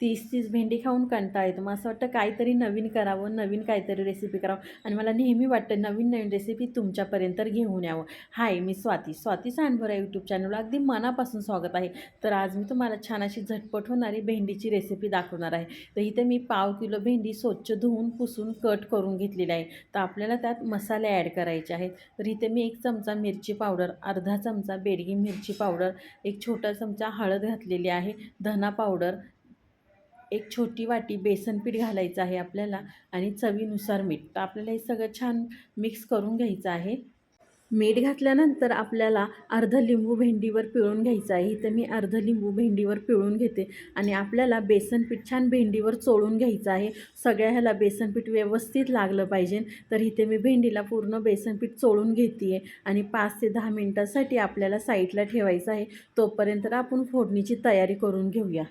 तीस तीस भेंडी खाऊन कंटाळा येतो. मग असं वाटतं काहीतरी नवीन करावं नवीन काहीतरी रेसिपी करावं. आणि मला नेहमी वाटतं नवीन नवीन रेसिपी तुमच्यापर्यंत घेऊन यावं. हाय मी स्वाती. स्वाती सांडभोरा यूट्यूब चॅनलला अगदी मनापासून स्वागत आहे. तर आज मी तुम्हाला छान अशी झटपट होणारी भेंडीची रेसिपी दाखवणार आहे. तर इथे मी पाव किलो भेंडी स्वच्छ धुवून पुसून कट करून घेतलेली आहे. तर आपल्याला त्यात मसाले ॲड करायचे आहेत. तर इथे मी एक चमचा मिरची पावडर अर्धा चमचा बेडगी मिरची पावडर एक छोटा चमचा हळद घातलेली आहे धना पावडर एक छोटी वाटी बेसनपीठ घालायचं आहे आपल्याला आणि चवीनुसार मीठ. तर आपल्याला हे सगळं छान मिक्स करून घ्यायचं आहे. मीठ घातल्यानंतर आपल्याला अर्ध लिंबू भेंडीवर पिळून घ्यायचं आहे. इथं मी अर्ध लिंबू भेंडीवर पिळून घेते आणि आपल्याला बेसनपीठ छान भेंडीवर चोळून घ्यायचं आहे. सगळ्या ह्याला बेसनपीठ व्यवस्थित लागलं पाहिजे. तर इथे मी भेंडीला पूर्ण बेसनपीठ चोळून घेते आहे आणि पाच ते दहा मिनटासाठी आपल्याला साईडला ठेवायचं आहे. तोपर्यंत आपण फोडणीची तयारी करून घेऊया.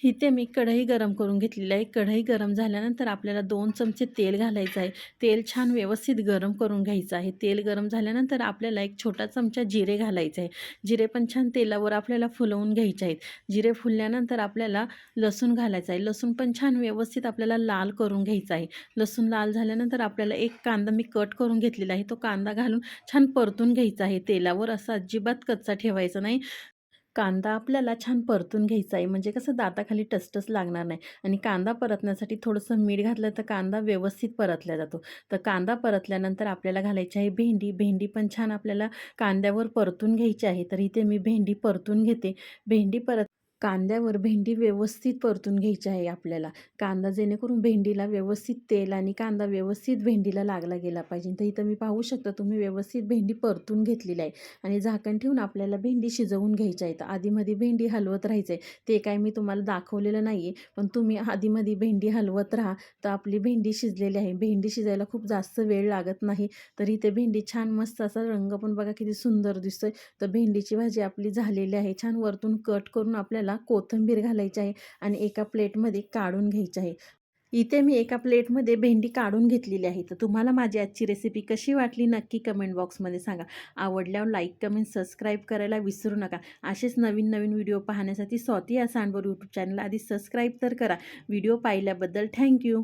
इथे मी कढई गरम करून घेतलेली आहे. कढई गरम झाल्यानंतर आपल्याला दोन चमचे तेल घालायचं आहे. तेल छान व्यवस्थित गरम करून घ्यायचं आहे. तेल गरम झाल्यानंतर आपल्याला एक छोटा चमचा जिरे घालायचं आहे. जिरे पण छान तेलावर आपल्याला फुलवून घ्यायचे आहेत. जिरे फुलल्यानंतर आपल्याला लसूण घालायचं आहे. लसूण पण छान व्यवस्थित आपल्याला लाल करून घ्यायचं आहे. लसूण लाल झाल्यानंतर आपल्याला एक कांदा मी कट करून घेतलेला आहे. तो कांदा घालून छान परतून घ्यायचा आहे. तेलावर असं अजिबात कच्चा ठेवायचा नाही. कांदा आपल्याला छान परतून घ्यायचा आहे. म्हणजे कसं दाताखाली टसटस लागणार नाही. आणि कांदा परतण्यासाठी थोडंसं मीठ घातलं तर कांदा व्यवस्थित परतला जातो. तर कांदा परतल्यानंतर आपल्याला घालायची आहे भेंडी. भेंडी पण छान आपल्याला कांद्यावर परतून घ्यायची आहे. तर इथे मी भेंडी परतून घेते. भेंडी परत कांद्यावर भेंडी व्यवस्थित परतून घ्यायची आहे आपल्याला. कांदा जेणेकरून भेंडीला व्यवस्थित तेल आणि कांदा व्यवस्थित भेंडीला लागला गेला पाहिजे. तर इथं मी पाहू शकता तुम्ही व्यवस्थित भेंडी परतून घेतलेली आहे आणि झाकण ठेवून आपल्याला भेंडी शिजवून घ्यायची आहे. तर आधीमध्ये भेंडी हलवत राहायचं आहे ते काय मी तुम्हाला दाखवलेलं नाही आहे पण तुम्ही आधीमध्ये भेंडी हलवत राहा. तर आपली भेंडी शिजलेली आहे. भेंडी शिजायला खूप जास्त वेळ लागत नाही. तर इथे भेंडी छान मस्त असा रंग पण बघा किती सुंदर दिसतोय. तर भेंडीची भाजी आपली झालेली आहे. छान वरतून कट करून आपल्याला कोथिंबीर घालायची आहे आणि एका प्लेटमध्ये काढून घ्यायची आहे. इथे मी एका प्लेटमध्ये भेंडी काढून घेतलेली आहे. तर तुम्हाला माझी आजची रेसिपी कशी वाटली नक्की कमेंट बॉक्समध्ये सांगा. आवडल्यावर लाईक कमेंट सबस्क्राईब करायला विसरू नका. असेच नवीन नवीन व्हिडिओ पाहण्यासाठी स्वाती या सांडवर यूट्यूब चॅनल आधी सबस्क्राईब तर करा. व्हिडिओ पाहिल्याबद्दल थँक्यू